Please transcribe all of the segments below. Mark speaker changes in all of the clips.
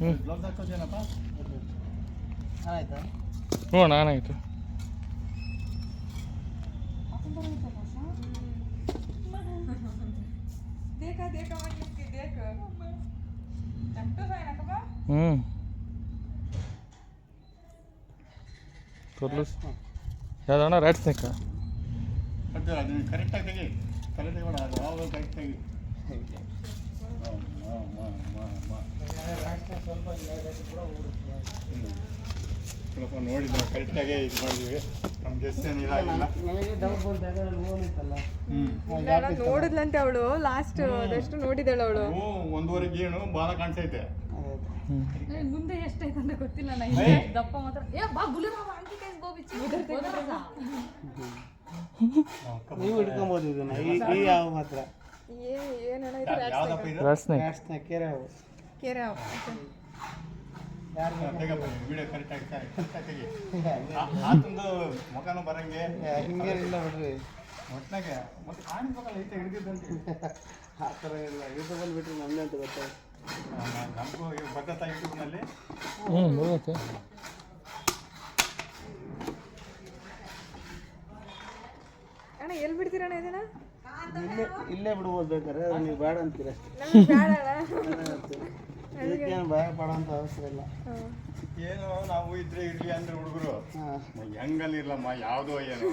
Speaker 1: ಹ್ಞೂ ಹ್ಞೂ ನಾನಾಯಿತು. ಹ್ಞೂ ತೊರ್ಲು ಯಾವ್ದಣ್ಣ ರೆಡ್ ಸ್ನೇಕ
Speaker 2: ಕರೆಕ್ಟಾಗಿ ತೆಗಿ. ಕರೆಕ್ಟಾಗಿ ಕರೆಕ್ಟಾಗಿ ಹಾಂ ಹಾಂ
Speaker 3: ಸ್ವಲ್ಪ
Speaker 2: ಸ್ವಲ್ಪ ನೋಡಿ ನಾವು ಕರೆಕ್ಟಾಗಿ ಇದು ಮಾಡಿದ್ವಿ ನಮ್ಗೆ ಎಷ್ಟೇನು ಇದಾಗಿಲ್ಲ.
Speaker 3: ನನಗೆ
Speaker 4: ನೋಡಿದ್ಲಂತೆ ಅವಳು. ಲಾಸ್ಟ್ ಅದಷ್ಟು ನೋಡಿದಳು ಅವಳು.
Speaker 2: ಹ್ಞೂ ಒಂದೂವರೆ ಗೇಣು ಭಾಳ ಕಾಣಿಸೈತೆ.
Speaker 5: ಮುಂದೆ ಎಷ್ಟೈತೆ ಅಂತ ಗೊತ್ತಿಲ್ಲ ನಾನು
Speaker 2: ಏ.
Speaker 5: ದಪ್ಪ ಮಾತ್ರ. ಏ ಬಾ ಗುಲಿ ಮಾವ ಅಂಕಿ ಕೈಸ್ ಗೋಬಿಚ್ಚಿ
Speaker 3: ನೀವು ಹಿಡ್ಕೊಬೋದು ಇದನ್ನ. ಈ ಈ ಯಾವ ಮಾತ್ರ.
Speaker 4: ಏನ್ ಏನಣ್ಣ ಇದು
Speaker 2: ಯಾವ್ದಪ್ಪ ಇದು?
Speaker 1: ರ್ಯಾಟ್ ಸ್ನೇಕ್
Speaker 2: ವಿಡಿಯೋ ಕರೆಕ್ಟಾಗಿ ಕರೆಕ್ಟಾಗಿ ಆತಂದು ಮುಖನೂ ಬರಂಗೆ.
Speaker 3: ಹಿಂಗೆ ಇಲ್ಲ ಬಿಡ್ರಿ.
Speaker 2: ಒಟ್ನಾಗೆ ಮತ್ತೆ ಕಾಣಿಸ್ಬೇಕಲ್ಲ ಐತೆ ಹಿಡಿದಿದ್ದಂತೆ
Speaker 3: ಆ ಥರ ಇಲ್ಲ. ಯೂಟ್ಯೂಬಲ್ಲಿ ಬಿಟ್ಟರೆ ಅಂತ ಗೊತ್ತಾಯ್ತು
Speaker 2: ನಮಗೂ ಭದ್ರತಾ ಯೂಟ್ಯೂಬ್ನಲ್ಲಿ.
Speaker 1: ಹ್ಞೂ ಬರುತ್ತೆ.
Speaker 4: ಅಣ್ಣ ಎಲ್ಲಿ ಬಿಡ್ತೀರಣ್ಣ ಇದನ್ನ?
Speaker 3: ಇಲ್ಲೇ ಇಲ್ಲೇ ಬಿಡ್ಬೋದು ಬೇಕಾದ್ರೆ. ನೀವು ಬೇಡ ಅಂತೀರ
Speaker 4: ಬೇಡ.
Speaker 3: ಇದಕ್ಕೇನು ಭಯ ಪಡೋಂಥ ಅವಸರ ಇಲ್ಲ.
Speaker 2: ಏನು ನಾವು ಇದ್ರೆ ಇರ್ಲಿ ಅಂದ್ರೆ ಹುಡುಗರು.
Speaker 3: ಹಾಂ.
Speaker 2: ಹೆಂಗಲ್ಲಿ ಇರ್ಲಮ್ಮ ಯಾವುದೋ ಏನು.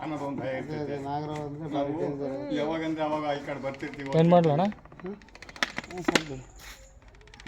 Speaker 2: ಅನ್ನೋದು ಒಂದು ಭಯ ಇರ್ತೈತೆ.
Speaker 3: ನಾಗರ
Speaker 2: ನಾವು ಯಾವಾಗಂದ್ರೆ ಅವಾಗ ಈ ಕಡೆ ಬರ್ತಿರ್ತೀವಿ.
Speaker 1: ಏನು ಮಾಡ್ಲಣ್ಣ?
Speaker 3: ಹ್ಞೂ ಸ್ವಲ್ಪ